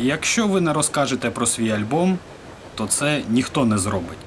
Якщо ви не розкажете про свій альбом, то це ніхто не зробить.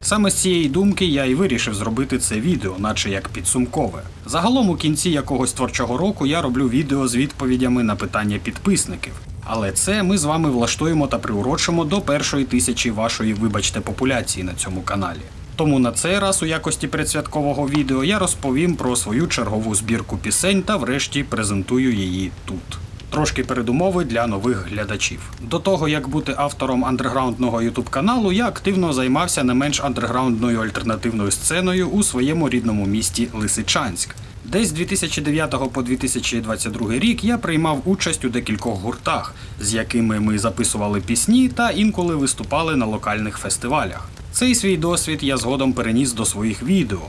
Саме з цієї думки я і вирішив зробити це відео, наче як підсумкове. Загалом у кінці якогось творчого року я роблю відео з відповідями на питання підписників. Але це ми з вами влаштуємо та приурочимо до першої тисячі вашої, вибачте, популяції на цьому каналі. Тому на цей раз у якості предсвяткового відео я розповім про свою чергову збірку пісень та врешті презентую її тут. Трошки передумови для нових глядачів. До того як бути автором андерграундного ютуб каналу, я активно займався не менш андерграундною альтернативною сценою у своєму рідному місті Лисичанськ. Десь з 2009 по 2022 рік я приймав участь у декількох гуртах, з якими ми записували пісні та інколи виступали на локальних фестивалях. Цей свій досвід я згодом переніс до своїх відео.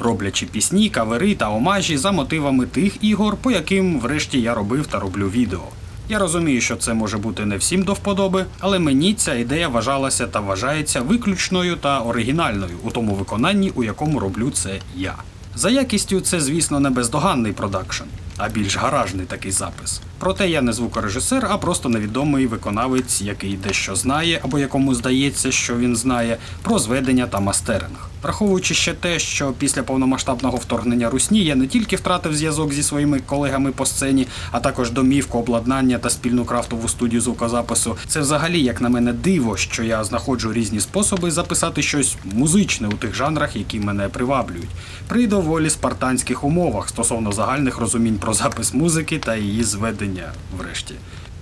Роблячи пісні, кавери та омажі за мотивами тих ігор, по яким врешті я робив та роблю відео. Я розумію, що це може бути не всім до вподоби, але мені ця ідея вважалася та вважається виключною та оригінальною у тому виконанні, у якому роблю це я. За якістю це, звісно, не бездоганний продакшн, а більш гаражний такий запис. Проте я не звукорежисер, а просто невідомий виконавець, який дещо знає, або якому здається, що він знає, про зведення та мастеринг. Враховуючи ще те, що після повномасштабного вторгнення Русні я не тільки втратив зв'язок зі своїми колегами по сцені, а також домівку, обладнання та спільну крафтову студію звукозапису. Це взагалі, як на мене, диво, що я знаходжу різні способи записати щось музичне у тих жанрах, які мене приваблюють, при доволі спартанських умовах стосовно загальних розумінь про запис музики та її зведення, врешті.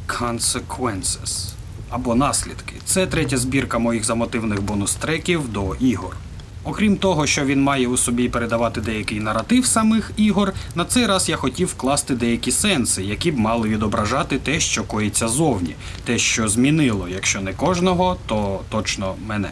Consequences або наслідки. Це третя збірка моїх замотивних бонус-треків до ігор. Окрім того, що він має у собі передавати деякий наратив самих ігор, на цей раз я хотів вкласти деякі сенси, які б мали відображати те, що коїться зовні, те, що змінило, якщо не кожного, то точно мене.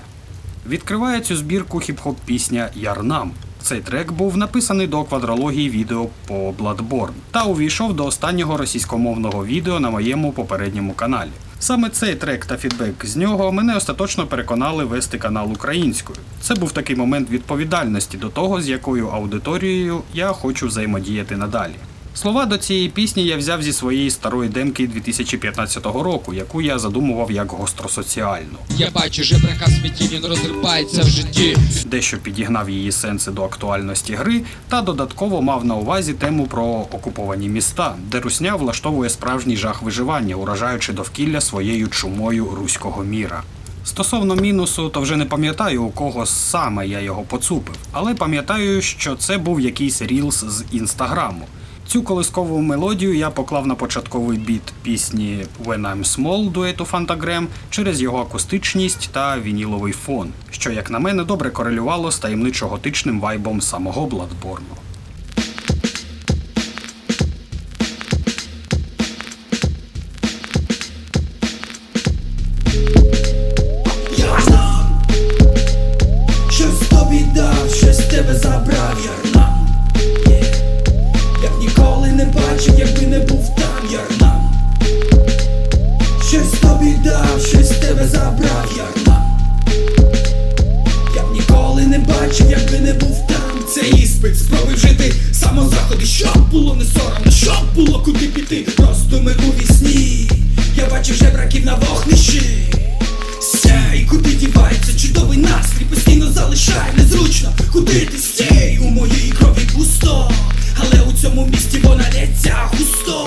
Відкриває цю збірку хіп-хоп пісня Ярнам. Цей трек був написаний до квадрології відео по Bloodborne та увійшов до останнього російськомовного відео на моєму попередньому каналі. Саме цей трек та фідбек з нього мене остаточно переконали вести канал українською. Це був такий момент відповідальності до того, з якою аудиторією я хочу взаємодіяти надалі. Слова до цієї пісні я взяв зі своєї старої демки 2015 року, яку я задумував як гостросоціальну. Я бачу жебрака в смітті, він розрипається в житті. дещо підігнав її сенси до актуальності гри, та додатково мав на увазі тему про окуповані міста, де русня влаштовує справжній жах виживання, уражаючи довкілля своєю чумою руського міра. Стосовно мінусу, то вже не пам'ятаю, у кого саме я його поцупив, але пам'ятаю, що це був якийсь рілс з інстаграму. Цю колискову мелодію я поклав на початковий біт пісні When I'm Small дуету Фантагрем через його акустичність та вініловий фон, що, як на мене, добре корелювало з таємничо-готичним вайбом самого Бладборну. Бачив на вогнищі. Сяй, куди дівається чудовий настрій? Постійно залишай незручно, куди ти стій У моїй крові пусто, але у цьому місті вона лється густо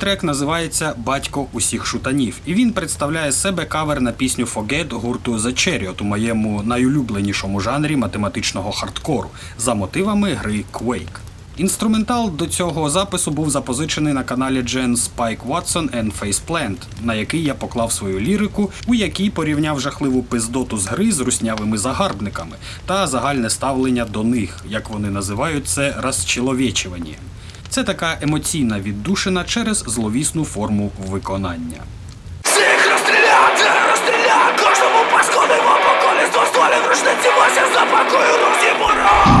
трек називається Батько усіх шутанів, і він представляє себе кавер на пісню Forget гурту The Chariot у моєму найулюбленішому жанрі математичного хардкору за мотивами гри Quake. Інструментал до цього запису був запозичений на каналі Gen Spike Watson and Faceplant, на який я поклав свою лірику, у якій порівняв жахливу пиздоту з гри з руснявими загарбниками та загальне ставлення до них, як вони називають це розчеловечування. Це така емоційна віддушина через зловісну форму виконання. Всіх розстріляти, розстріляти, кожному паскудимо по колісу стволі в рушниці Вася запакую руці пора.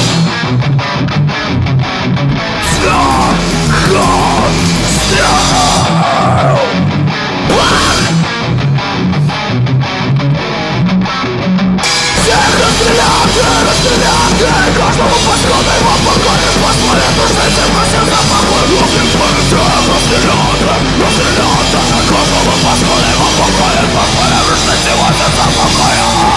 розстріляти Кожному паскудимо по колі Сто стволів рушниці Вася запакую розтімую Розстріляти,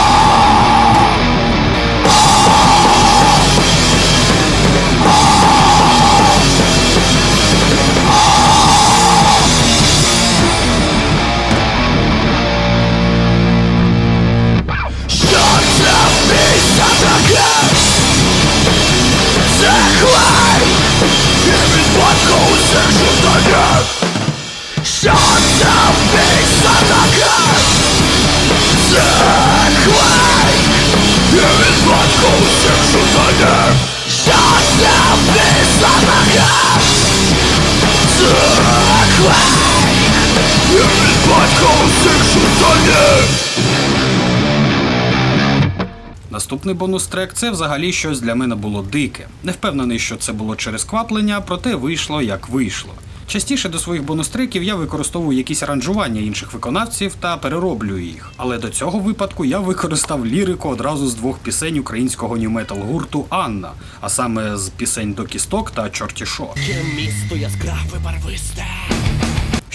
Наступний бонус-трек це взагалі щось для мене було дике. Не впевнений, що це було через кваплення, проте вийшло як вийшло. Частіше до своїх бонус-треків я використовую якісь аранжування інших виконавців та перероблюю їх. Але до цього випадку я використав лірику одразу з двох пісень українського нью-метал гурту Анна, а саме з пісень до кісток та чорті шо. Місто яскраве барвисте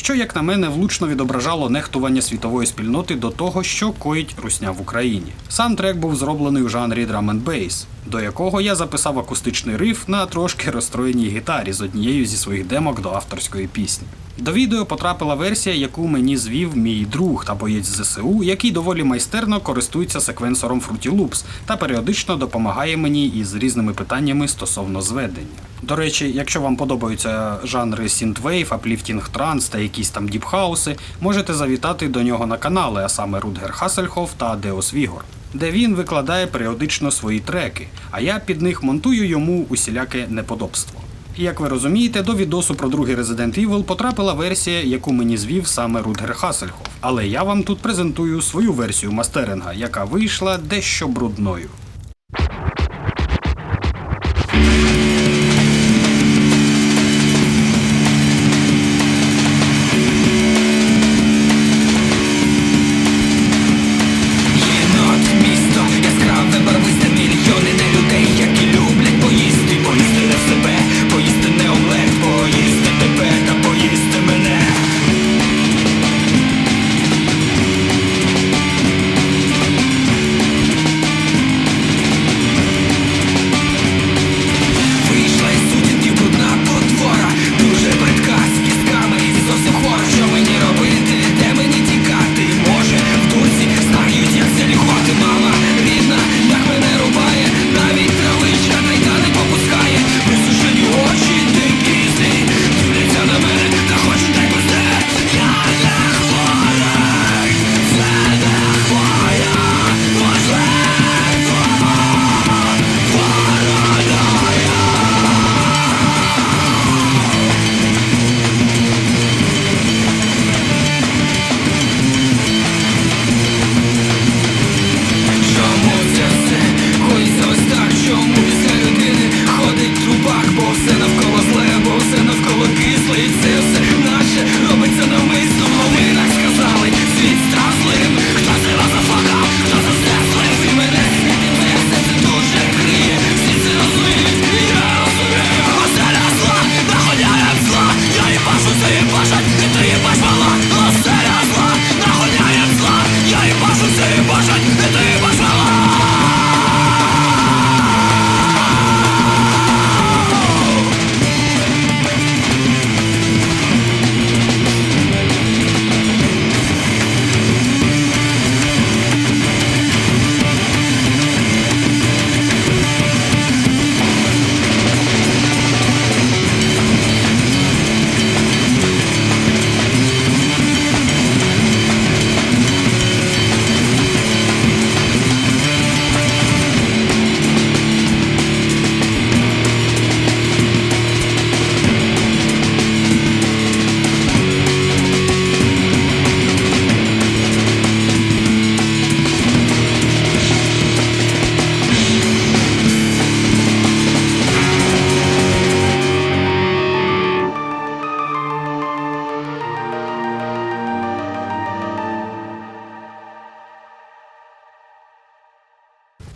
що, як на мене, влучно відображало нехтування світової спільноти до того, що коїть русня в Україні. Сам трек був зроблений у жанрі drum and bass, до якого я записав акустичний риф на трошки розстроєній гітарі з однією зі своїх демок до авторської пісні. До відео потрапила версія, яку мені звів мій друг та боєць ЗСУ, який доволі майстерно користується секвенсором Fruity Loops та періодично допомагає мені із різними питаннями стосовно зведення. До речі, якщо вам подобаються жанри Synthwave, Uplifting Trance та якісь там діпхауси, можете завітати до нього на канали, а саме Рудгер Хассельхоф та Деос Вігор, де він викладає періодично свої треки, а я під них монтую йому усіляке неподобство. І як ви розумієте, до відосу про другий Resident Evil потрапила версія, яку мені звів саме Рудгер Хасельхов. Але я вам тут презентую свою версію мастеринга, яка вийшла дещо брудною.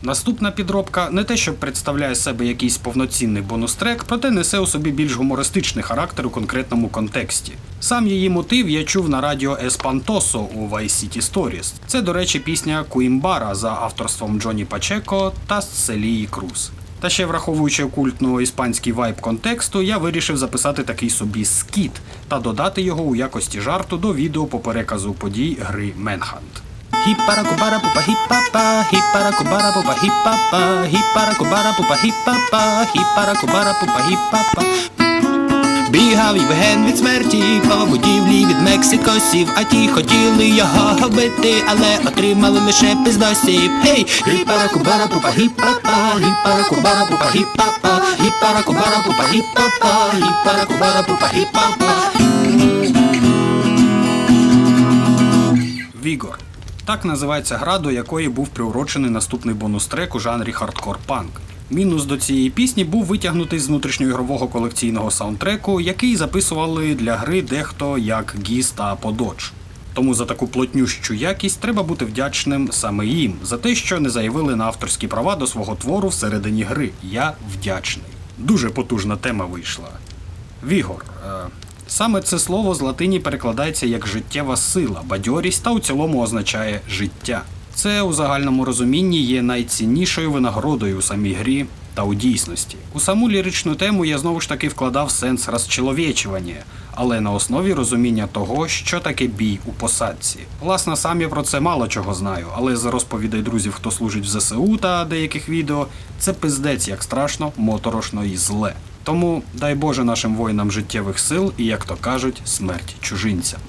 Наступна підробка не те, що представляє себе якийсь повноцінний бонус-трек, проте несе у собі більш гумористичний характер у конкретному контексті. Сам її мотив я чув на радіо Еспантосо у Vice City Stories. Це, до речі, пісня Куімбара за авторством Джоні Пачеко та Селії Круз. Та ще враховуючи окультно іспанський вайб контексту, я вирішив записати такий собі скіт та додати його у якості жарту до відео по переказу подій гри Менхант. Hipara pupa hipapa, hipara kubara pupa hipapa, hipara kubara pupa hipapa, hipara kubara pupa hipapa. Бігав Євген від смерті по будівлі від мексикосів, а ті хотіли його вбити, але отримали лише пиздосів. Гей, гіпара кубара пупа гіпапа, гіпара кубара пупа гіпапа, гіпара кубара пупа гіпапа, гіпара кубара пупа гіпапа. Вігор. Так називається гра, до якої був приурочений наступний бонус-трек у жанрі хардкор панк. Мінус до цієї пісні був витягнутий з внутрішньоігрового колекційного саундтреку, який записували для гри дехто як Гіз та Пододж. Тому за таку плотнющу якість треба бути вдячним саме їм за те, що не заявили на авторські права до свого твору всередині гри. Я вдячний. Дуже потужна тема вийшла. Вігор. Саме це слово з латині перекладається як життєва сила, бадьорість та у цілому означає життя. Це у загальному розумінні є найціннішою винагородою у самій грі та у дійсності. У саму ліричну тему я знову ж таки вкладав сенс розчеловічування, але на основі розуміння того, що таке бій у посадці. Власне, сам я про це мало чого знаю, але з розповідей друзів, хто служить в ЗСУ та деяких відео, це пиздець як страшно, моторошно і зле. Тому дай Боже нашим воїнам життєвих сил і, як то кажуть, смерть чужинцям.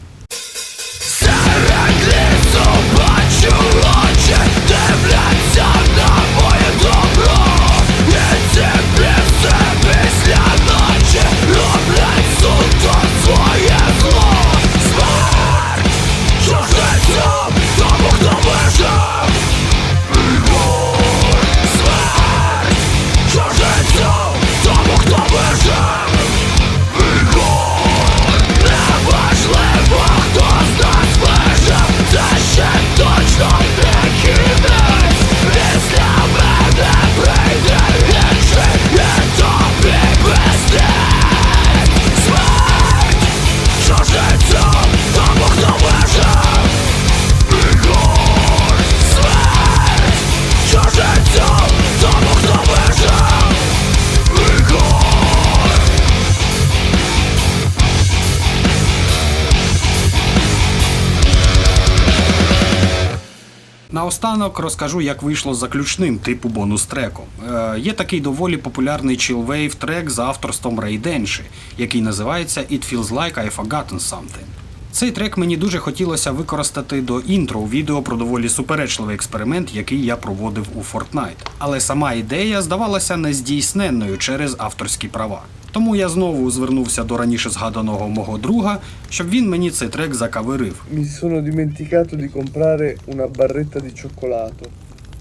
Наостанок розкажу, як вийшло з заключним типу бонус-треком. Е, є такий доволі популярний chillwave трек за авторством Рей Денші, який називається It Feels Like I Forgotten Something. Цей трек мені дуже хотілося використати до інтро у відео про доволі суперечливий експеримент, який я проводив у Fortnite. Але сама ідея здавалася нездійсненною через авторські права. Тому я знову звернувся до раніше згаданого мого друга, щоб він мені цей трек закаверив. Mi sono dimenticato di comprare una barretta di cioccolato.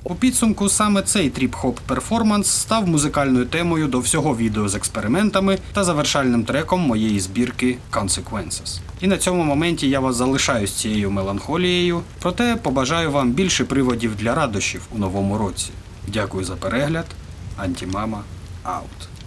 У підсумку саме цей тріп-хоп перформанс став музикальною темою до всього відео з експериментами та завершальним треком моєї збірки Consequences. І на цьому моменті я вас залишаю з цією меланхолією, проте побажаю вам більше приводів для радощів у новому році. Дякую за перегляд. Антімама аут.